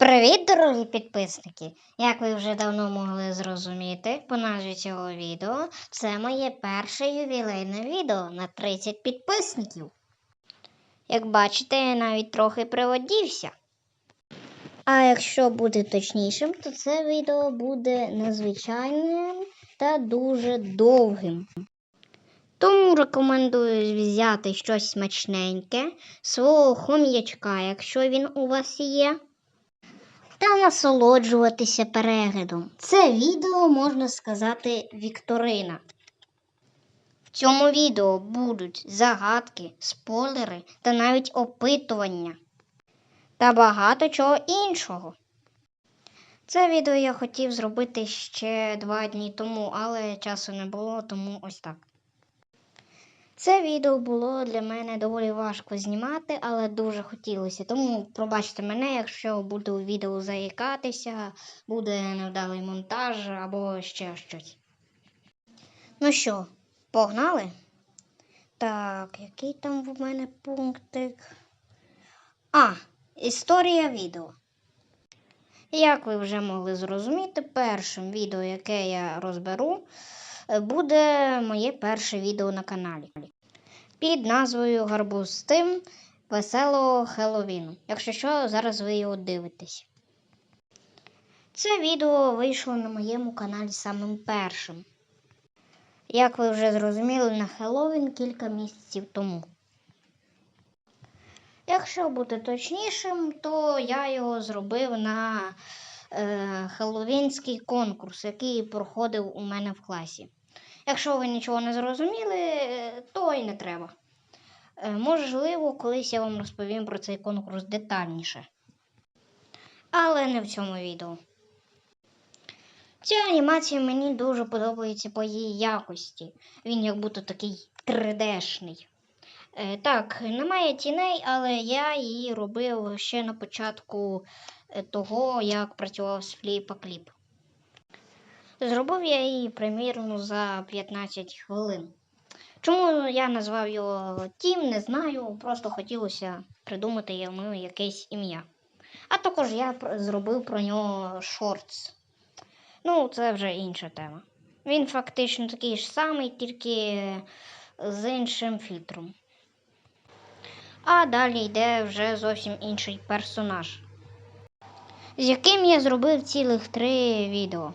Привіт, дорогі підписники! Як ви вже давно могли зрозуміти по назві цього відео, це моє перше ювілейне відео на 30 підписників. Як бачите, я навіть трохи приводівся. А якщо бути точнішим, то це відео буде незвичайним та дуже довгим. Тому рекомендую взяти щось смачненьке, свого хом'ячка, якщо він у вас є та насолоджуватися переглядом. Це відео, можна сказати, Вікторина. В цьому відео будуть загадки, спойлери та навіть опитування та багато чого іншого. Це відео я хотів зробити ще два дні тому, але часу не було, тому ось так. Це відео було для мене доволі важко знімати, але дуже хотілося. Тому пробачте мене, якщо буду відео заїкатися, буде невдалий монтаж або ще щось. Ну що, погнали? Так, який там в мене пунктик? А, історія відео. Як ви вже могли зрозуміти, першим відео, яке я розберу, буде моє перше відео на каналі під назвою Гарбуз тим веселого Хеллоуіну. Якщо що, зараз ви його дивитесь. Це відео вийшло на моєму каналі самим першим. Як ви вже зрозуміли, на Хеллоуін кілька місяців тому. Якщо бути точнішим, то я його зробив на е, хеллоуінський конкурс, який проходив у мене в класі. Якщо ви нічого не зрозуміли, е, то й не треба. Е, Можливо, колись я вам розповім про цей конкурс детальніше. Але не в цьому відео. Ця анімація мені дуже подобається по її якості. Він як будто такий 3D-шний. Е, Так, немає тіней, але я її робив ще на початку того, як працював з фліпа кліп. Зробив я її примірно за 15 хвилин. Чому я назвав його Тім, не знаю. Просто хотілося придумати йому якесь ім'я. А також я зробив про нього шортс. Ну, це вже інша тема. Він фактично такий ж самий, тільки з іншим фільтром. А далі йде вже зовсім інший персонаж, з яким я зробив цілих три відео.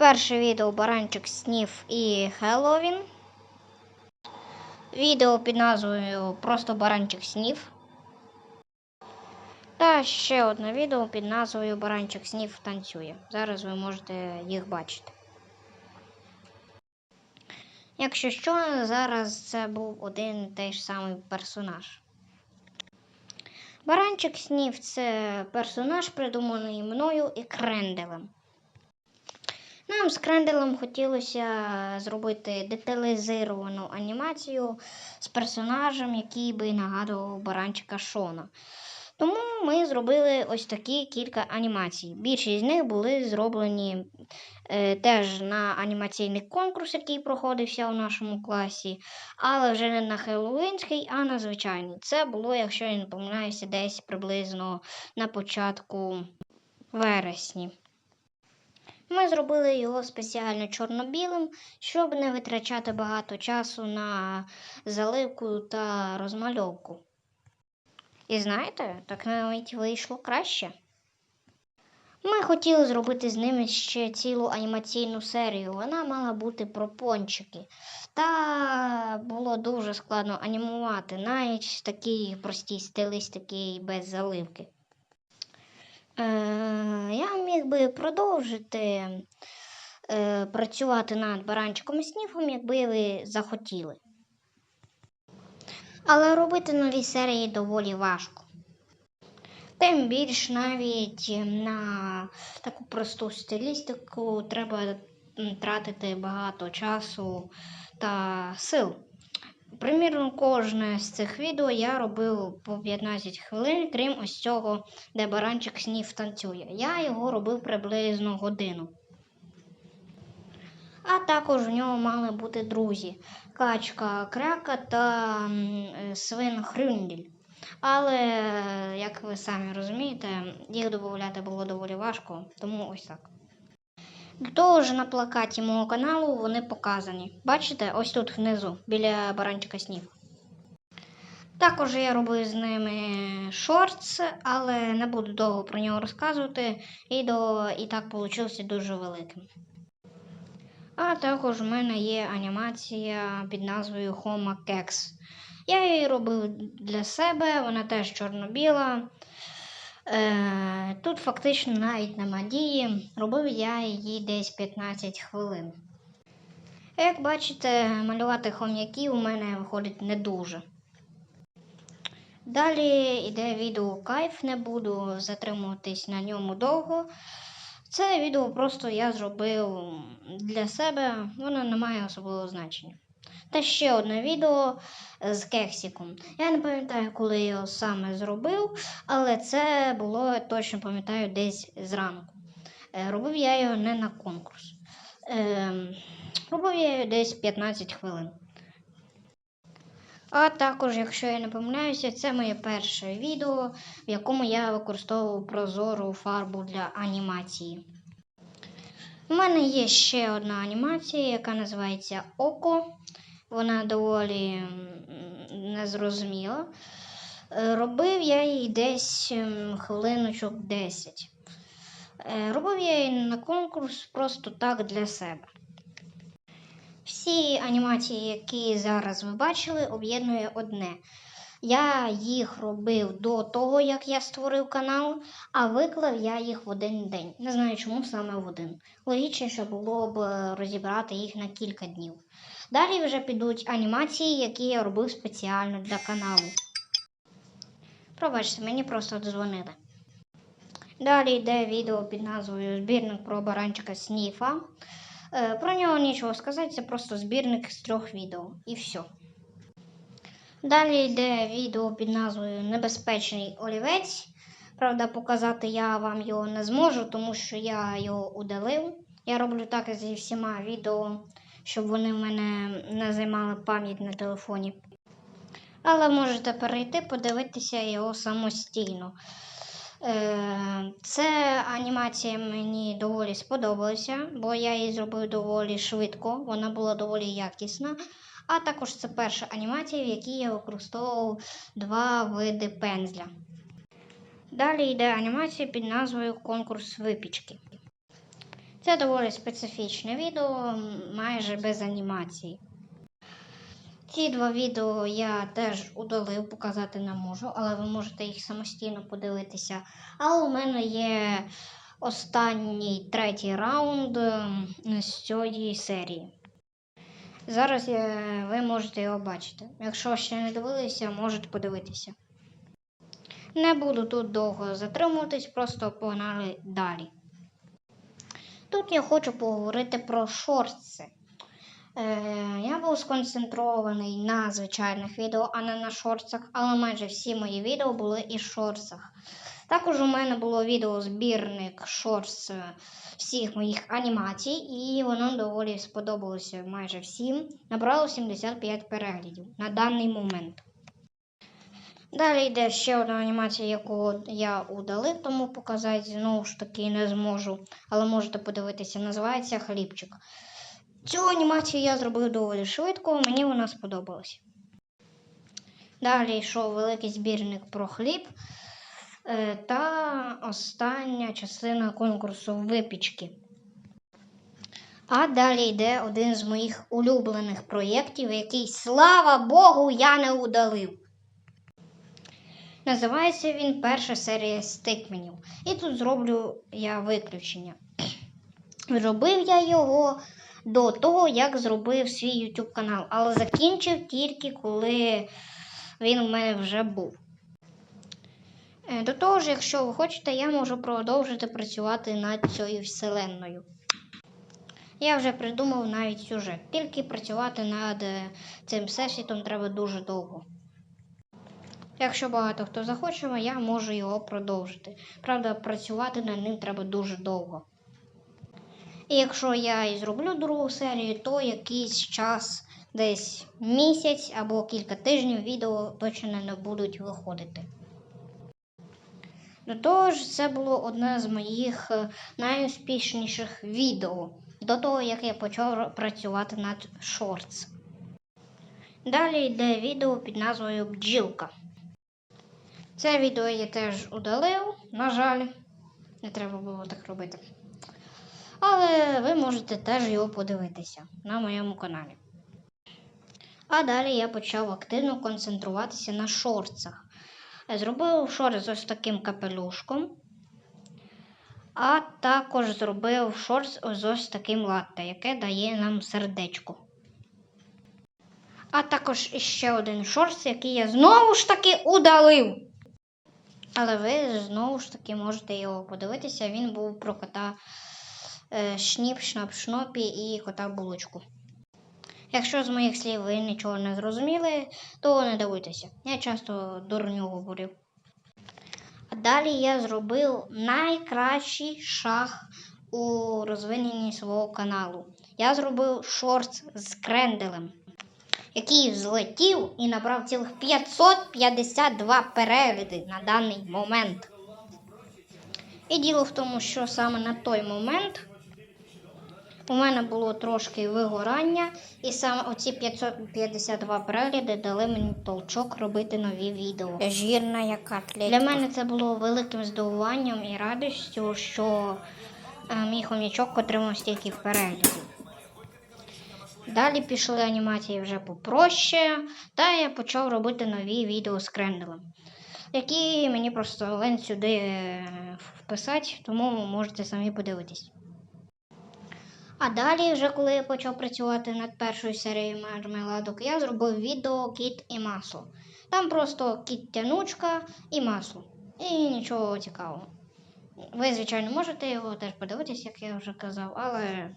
Перше відео Баранчик Сніф і Хеллоуін. Відео під назвою Просто Баранчик Сніф. Та ще одне відео під назвою Баранчик Сніф танцює. Зараз ви можете їх бачити. Якщо що, зараз це був один і той ж самий персонаж. Баранчик Сніф це персонаж, придуманий мною і Кренделем. Нам з Кренделем хотілося зробити деталізовану анімацію з персонажем, який би нагадував баранчика Шона. Тому ми зробили ось такі кілька анімацій. Більшість з них були зроблені е, теж на анімаційний конкурс, який проходився у нашому класі, але вже не на Хеллоуінський, а на звичайний. Це було, якщо я не помиляюся, десь приблизно на початку вересні. Ми зробили його спеціально чорно-білим, щоб не витрачати багато часу на заливку та розмальовку. І знаєте, так навіть вийшло краще. Ми хотіли зробити з ними ще цілу анімаційну серію. Вона мала бути про пончики. Та було дуже складно анімувати, навіть в такій простій стилістики і без заливки. Е, я міг би продовжити е, працювати над баранчиком і сніфом, якби ви захотіли. Але робити нові серії доволі важко. Тим більш навіть на таку просту стилістику треба тратити багато часу та сил. Примірно, кожне з цих відео я робив по 15 хвилин, крім ось цього, де баранчик сніф танцює. Я його робив приблизно годину. А також в нього мали бути друзі: качка кряка та е, свин Хрюндель. Але, як ви самі розумієте, їх додати було доволі важко, тому ось так. До того ж, на плакаті мого каналу вони показані. Бачите, ось тут внизу, біля баранчика снів. Також я робив з ними шортс, але не буду довго про нього розказувати. Відео і так вийшло дуже великим. А також в мене є анімація під назвою Homo Kex. Я її робив для себе, вона теж чорно-біла. Е, тут фактично навіть нема дії. Робив я її десь 15 хвилин. Як бачите, малювати хом'яків у мене виходить не дуже. Далі йде відео кайф, не буду затримуватись на ньому довго. Це відео просто я зробив для себе, воно не має особливого значення. Та ще одне відео з кексиком. Я не пам'ятаю, коли я його саме зробив, але це було, точно пам'ятаю, десь зранку. Е, Робив я його не на конкурс. Ем, Робив я його десь 15 хвилин. А також, якщо я не помиляюся, це моє перше відео, в якому я використовував прозору фарбу для анімації. У мене є ще одна анімація, яка називається Око. Вона доволі незрозуміла. Е, Робив я її десь хвилиночок 10. Е, Робив я її на конкурс просто так для себе. Всі анімації, які зараз ви бачили, об'єднує одне. Я їх робив до того, як я створив канал, а виклав я їх в один день. Не знаю, чому саме в один. Логічніше було б е, розібрати їх на кілька днів. Далі вже підуть анімації, які я робив спеціально для каналу. Пробачте, мені просто дзвонили. Далі йде відео під назвою Збірник про баранчика Сніфа. Е, Про нього нічого сказати, це просто збірник з трьох відео і все. Далі йде відео під назвою Небезпечний олівець. Правда, показати я вам його не зможу, тому що я його удалив. Я роблю так і зі всіма відео, щоб вони в мене не займали пам'ять на телефоні. Але можете перейти, подивитися його самостійно. Е, Це анімація мені доволі сподобалася, бо я її зробив доволі швидко, вона була доволі якісна. А також це перша анімація, в якій я використовував два види пензля. Далі йде анімація під назвою Конкурс випічки. Це доволі специфічне відео, майже без анімації. Ці два відео я теж удалив, показати не можу, але ви можете їх самостійно подивитися. А у мене є останній третій раунд з цієї серії. Зараз ви можете його бачити. Якщо ще не дивилися, можете подивитися. Не буду тут довго затримуватись, просто погнали далі. Тут я хочу поговорити про шортси. Е, я був сконцентрований на звичайних відео, а не на шорцах, але майже всі мої відео були і в шорцах. Також у мене було відео збірник шорц е, всіх моїх анімацій, і воно доволі сподобалося майже всім. Набрало 75 переглядів на даний момент. Далі йде ще одна анімація, яку я удалив, тому показати знову ж таки не зможу. Але можете подивитися, називається Хлібчик. Цю анімацію я зробив доволі швидко, мені вона сподобалась. Далі йшов великий збірник про хліб е, та остання частина конкурсу випічки. А далі йде один з моїх улюблених проєктів, який, слава Богу, я не удалив. Називається він Перша серія стикменів. І тут зроблю я виключення. Зробив я його до того, як зробив свій YouTube канал, але закінчив тільки коли він у мене вже був. Е, До того ж, якщо ви хочете, я можу продовжити працювати над цією вселенною. Я вже придумав навіть сюжет. Тільки працювати над е, цим всесвітом треба дуже довго. Якщо багато хто захоче, я можу його продовжити. Правда, працювати над ним треба дуже довго. І якщо я і зроблю другу серію, то якийсь час десь місяць або кілька тижнів відео точно не будуть виходити. До того ж, це було одне з моїх е, найуспішніших відео до того, як я почав працювати над шортс. Далі йде відео під назвою Бджілка. Це відео я теж удалив, на жаль, не треба було так робити. Але ви можете теж його подивитися на моєму каналі. А далі я почав активно концентруватися на шорцах. Зробив шорт з ось таким капелюшком, а також зробив шорт з ось таким латте, яке дає нам сердечко. А також ще один шорт, який я знову ж таки удалив. Але ви знову ж таки можете його подивитися. Він був про кота е, Шніп, Шнап, Шнопі і кота Булочку. Якщо з моїх слів ви нічого не зрозуміли, то не дивуйтеся. Я часто дурню говорю. А далі я зробив найкращий шаг у розвиненні свого каналу. Я зробив шорт з кренделем, який взлетів і набрав цілих 552 перегляди на даний момент. І діло в тому, що саме на той момент у мене було трошки вигорання, і саме оці 552 перегляди дали мені толчок робити нові відео. Жирна яка Для мене це було великим здивуванням і радістю, що е, мій хомячок отримав стільки переглядів. Далі пішли анімації вже попроще, та я почав робити нові відео з кренделем, які мені просто лень сюди е, вписати, тому можете самі подивитись. А далі, вже коли я почав працювати над першою серією мармеладок, я зробив відео кіт і масло. Там просто кіт тянучка і масло. І нічого цікавого. Ви, звичайно, можете його теж подивитись, як я вже казав, але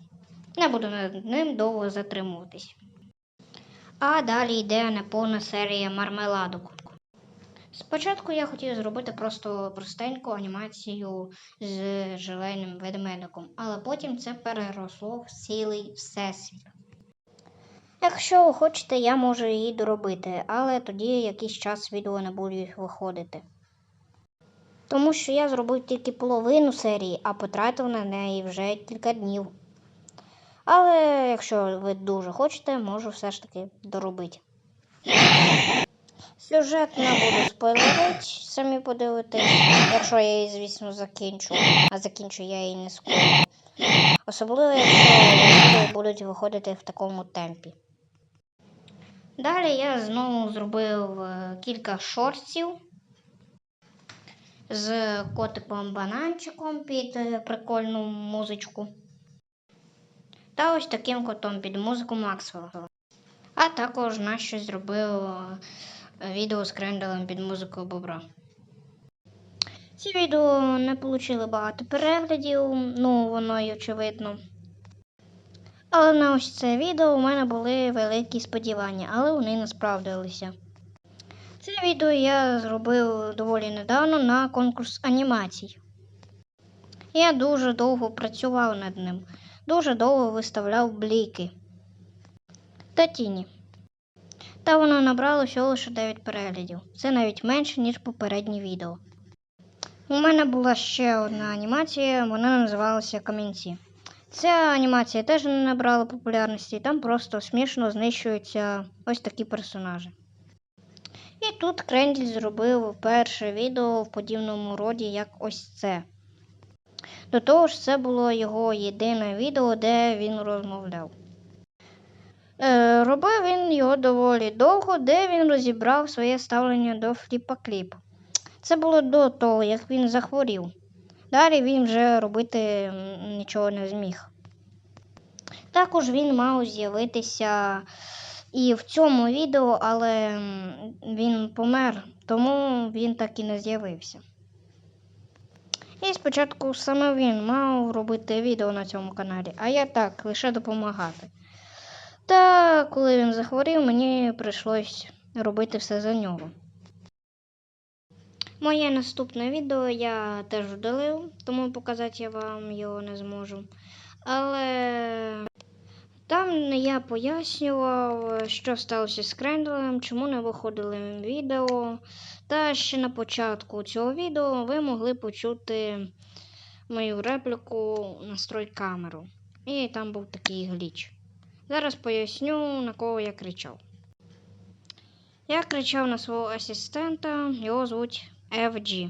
не буду над ним довго затримуватись. А далі йде неповна серія мармеладок. Спочатку я хотів зробити просто простеньку анімацію з желейним ведмедиком, але потім це переросло в цілий всесвіт. Якщо хочете, я можу її доробити, але тоді якийсь час відео не будуть виходити. Тому що я зробив тільки половину серії, а потратив на неї вже кілька днів. Але якщо ви дуже хочете, можу все ж таки доробити. Сюжет не буду спойлерити, самі подивитесь, якщо я її, звісно, закінчу, а закінчу я її не скоро. Особливо, якщо будуть виходити в такому темпі. Далі я знову зробив е, кілька шортів з котиком бананчиком під е, прикольну музичку. Та ось таким котом під музику Максвелла. А також на щось зробив е, відео з кренделем під музику Бобра. Ці відео не отримали багато переглядів, ну воно й очевидно. Але на ось це відео у мене були великі сподівання, але вони не справдилися. Це відео я зробив доволі недавно на конкурс анімацій. Я дуже довго працював над ним, дуже довго виставляв бліки та тіні. Та воно набрало всього лише 9 переглядів. Це навіть менше, ніж попереднє відео. У мене була ще одна анімація, вона називалася Камінці. Ця анімація теж не набрала популярності, там просто смішно знищуються ось такі персонажі. І тут Кренділь зробив перше відео в подібному роді, як ось це. До того ж, це було його єдине відео, де він розмовляв. Е, робив він його доволі довго, де він розібрав своє ставлення до фліпа кліп. Це було до того, як він захворів. Далі він вже робити нічого не зміг. Також він мав з'явитися і в цьому відео, але він помер, тому він так і не з'явився. І спочатку саме він мав робити відео на цьому каналі, а я так лише допомагати. Та коли він захворів, мені прийшлось робити все за нього. Моє наступне відео я теж удалив, тому показати я вам його не зможу. Але Там я пояснював, що сталося з кренделем, чому не виходили відео. Та ще на початку цього відео ви могли почути мою репліку настрой камеру. І там був такий гліч. Зараз поясню, на кого я кричав. Я кричав на свого асистента, його звуть FG.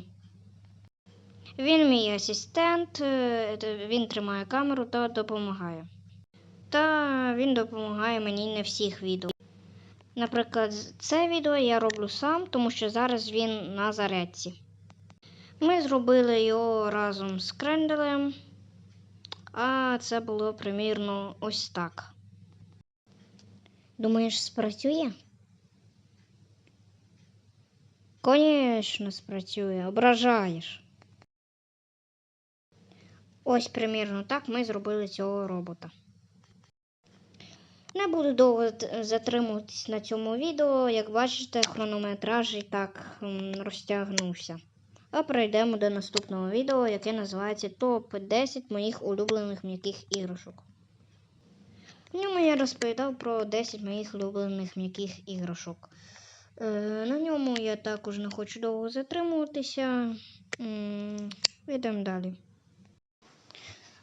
Він мій асистент, е, він тримає камеру та допомагає. Та він допомагає мені на всіх відео. Наприклад, це відео я роблю сам, тому що зараз він на зарядці. Ми зробили його разом з кренделем, а це було примірно ось так. Думаєш, спрацює? Конечно, спрацює, ображаєш. Ось примірно так ми зробили цього робота. Не буду довго затримуватись на цьому відео. Як бачите, хронометраж і так розтягнувся. А перейдемо до наступного відео, яке називається Топ-10 моїх улюблених м'яких іграшок. В ньому я розповідав про 10 моїх улюблених м'яких іграшок. Е, на ньому я також не хочу довго затримуватися. М, Йдемо далі.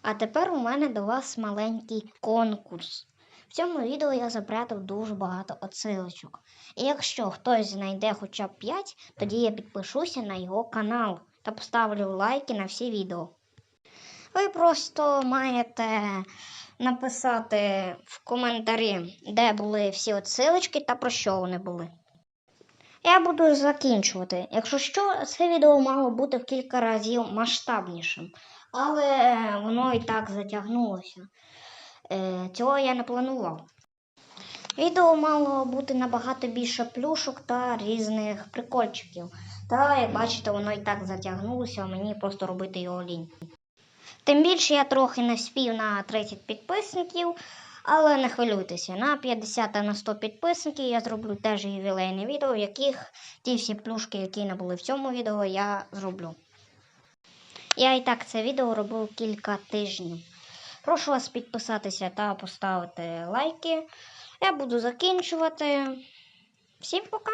А тепер у мене до вас маленький конкурс. В цьому відео я запрятав дуже багато отсилочок. І якщо хтось знайде хоча б 5, тоді я підпишуся на його канал та поставлю лайки на всі відео. Ви просто маєте написати в коментарі, де були всі отсилочки та про що вони були. Я буду закінчувати. Якщо що, це відео мало бути в кілька разів масштабнішим, але воно і так затягнулося. Е, цього я не планував. Відео мало бути набагато більше плюшок та різних прикольчиків. Та, як бачите, воно і так затягнулося, а мені просто робити його лінь. Тим більше я трохи не спів на 30 підписників, але не хвилюйтеся, на 50 та на 100 підписників я зроблю теж ювілейне відео, в яких ті всі плюшки, які не були в цьому відео, я зроблю. Я і так це відео робив кілька тижнів. Прошу вас підписатися та поставити лайки. Я буду закінчувати. Всім пока!